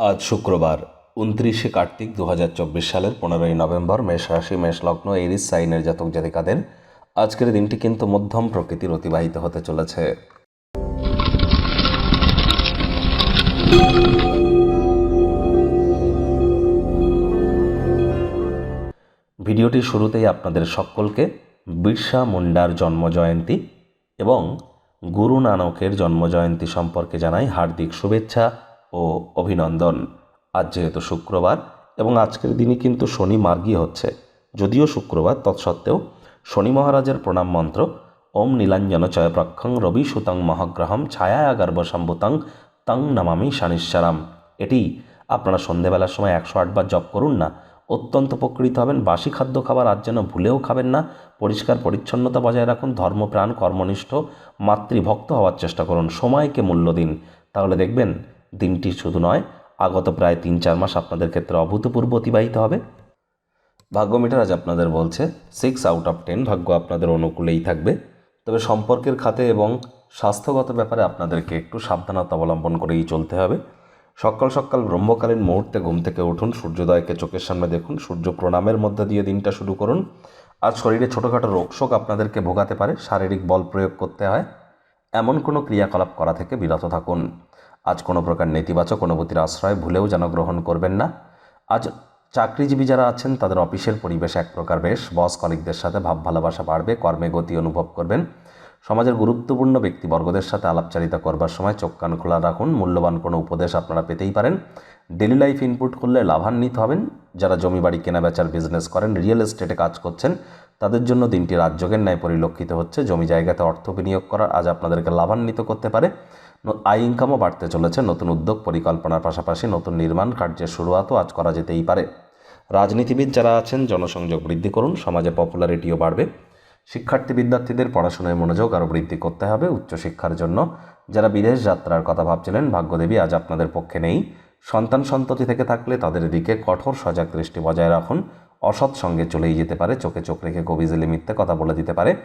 আজ শুক্রবার, উনত্রিশে কার্তিক দু হাজার চব্বিশ সালের পনেরোই নভেম্বর, মেষ রাশি, মেষ লগ্ন, এরিস, সাইনের জাতক জাতিকাদের আজকের দিনটি কিন্তু মধ্যম প্রকৃতির অতিবাহিত হতে চলেছে। ভিডিওটি শুরুতেই আপনাদের সকলকে বিরসা মুন্ডার জন্মজয়ন্তী এবং গুরু নানকের জন্মজয়ন্তী সম্পর্কে জানাই হার্দিক শুভেচ্ছা ও অভিনন্দন। আজ যেহেতু শুক্রবার এবং আজকের দিনই কিন্তু শনি মার্গী হচ্ছে, যদিও শুক্রবার তৎসত্ত্বেও শনি মহারাজের প্রণাম মন্ত্র, ওম নীলাঞ্জন চয়প্রক্ষং রবি সুতং মহাগ্রহম ছায়া গর্ভসম্ভুতং তং নমামি শানিশ্চারাম এটি আপনারা সন্ধেবেলার সময় একশো আটবার জপ করুন না, অত্যন্ত উপকৃত হবেন, বাসি খাদ্য খাবার আজ যেন ভুলেও খাবেন না, পরিষ্কার পরিচ্ছন্নতা বজায় রাখুন ধর্মপ্রাণ কর্মনিষ্ঠ, মাতৃভক্ত হওয়ার চেষ্টা করুন, সময়কে মূল্য দিন। তাহলে দেখবেন দিনটি শুধু নয়, আগত প্রায় তিন চার মাস আপনাদের ক্ষেত্রে অভূতপূর্ব অতিবাহিত হবে। ভাগ্য মিটার আজ আপনাদের বলছে সিক্স আউট অফ টেন ভাগ্য আপনাদের অনুকূলেই থাকবে। তবে সম্পর্কের খাতে এবং স্বাস্থ্যগত ব্যাপারে আপনাদেরকে একটু সাবধানতা অবলম্বন করেই চলতে হবে। সকাল সকাল ব্রহ্মকালীন মুহূর্তে ঘুম থেকে উঠুন, সূর্যোদয়কে চোখের সামনে দেখুন, সূর্য প্রণামের মধ্যে দিয়ে দিনটা শুরু করুন। আর শরীরে ছোটোখাটো রোগশোক আপনাদেরকে ভোগাতে পারে, শারীরিক বল প্রয়োগ করতে হয়। এমন কোনো ক্রিয়াকলাপ করা থেকে বিরত থাকুন। আজ কোনো প্রকার নেতিবাচক অনুভূতির আশ্রয় ভুলেও যেন গ্রহণ করবেন না। আজ চাকরিজীবী যারা আছেন, তাদের অফিসের পরিবেশ এক প্রকার বেশ। বস কলিকদের সাথে ভাব ভালোবাসা বাড়বে, কর্মে গতি অনুভব করবেন। সমাজের গুরুত্বপূর্ণ ব্যক্তিবর্গদের সাথে আলাপচারিতা করবার সময় চোখ কান খোলা রাখুন। মূল্যবান কোনো উপদেশ আপনারা পেতেই পারেন। ডেলি লাইফ ইনপুট করলে লাভান্বিত হবেন। যারা জমি বাড়ি কেনা বেচার বিজনেস করেন, রিয়েল এস্টেটে কাজ করছেন তাদের জন্য দিনটি রাজযোগের ন্যায় পরিলক্ষিত হচ্ছে। জমি জায়গাতে অর্থ বিনিয়োগ করা আজ আপনাদেরকে লাভান্বিত করতে পারে। আয় ইনকামও বাড়তে চলেছে। নতুন উদ্যোগ পরিকল্পনার পাশাপাশি নতুন নির্মাণ কার্যের শুরুয়াতও আজ করা যেতেই পারে। রাজনীতিবিদ যারা আছেন, জনসংযোগ বৃদ্ধি করুন, সমাজে পপুলারিটিও বাড়বে। শিক্ষার্থী বিদ্যার্থীদের পড়াশোনায় মনোযোগ আরও বৃদ্ধি করতে হবে উচ্চশিক্ষার জন্য। যারা বিদেশ যাত্রার কথা ভাবছিলেন, ভাগ্যদেবী আজ আপনাদের পক্ষে নেই। সন্তান সন্ততি থেকে থাকলে তাদের দিকে কঠোর সজাগ দৃষ্টি বজায় রাখুন। অসৎ সঙ্গে চলেই যেতে পারে, চোখে চোখ রেখে কবিজেলে মিথ্যে কথা বলে দিতে পারে,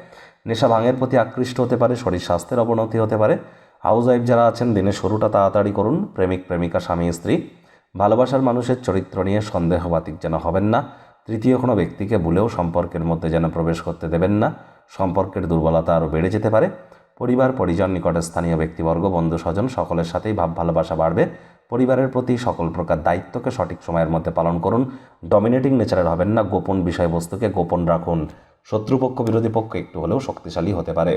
নেশা ভাঙের প্রতি আকৃষ্ট হতে পারে, শরীর স্বাস্থ্যের অবনতি হতে পারে। হাউস ওয়াইফ যারা আছেন দিনে শুরুটা তাড়াতাড়ি করুন, প্রেমিক, প্রেমিকা, স্বামী, স্ত্রী। ভালোবাসার মানুষের চরিত্র নিয়ে সন্দেহবাতিক যেন হবেন না। তৃতীয় কোনো ব্যক্তিকে ভুলেও সম্পর্কের মধ্যে যেন প্রবেশ করতে দেবেন না। সম্পর্কের দুর্বলতা আরও বেড়ে যেতে পারে। পরিবার, পরিজন নিকটে স্থানীয় ব্যক্তিবর্গ বন্ধু স্বজন সকলের সাথেই ভাব ভালোবাসা বাড়বে। পরিবারের প্রতি সকল প্রকার দায়িত্বকে সঠিক সময়ের মধ্যে পালন করুন। ডমিনেটিং নেচারের হবেন না, গোপন বিষয়বস্তুকে গোপন রাখুন। শত্রুপক্ষ, বিরোধী পক্ষ একটু হলেও শক্তিশালী হতে পারে।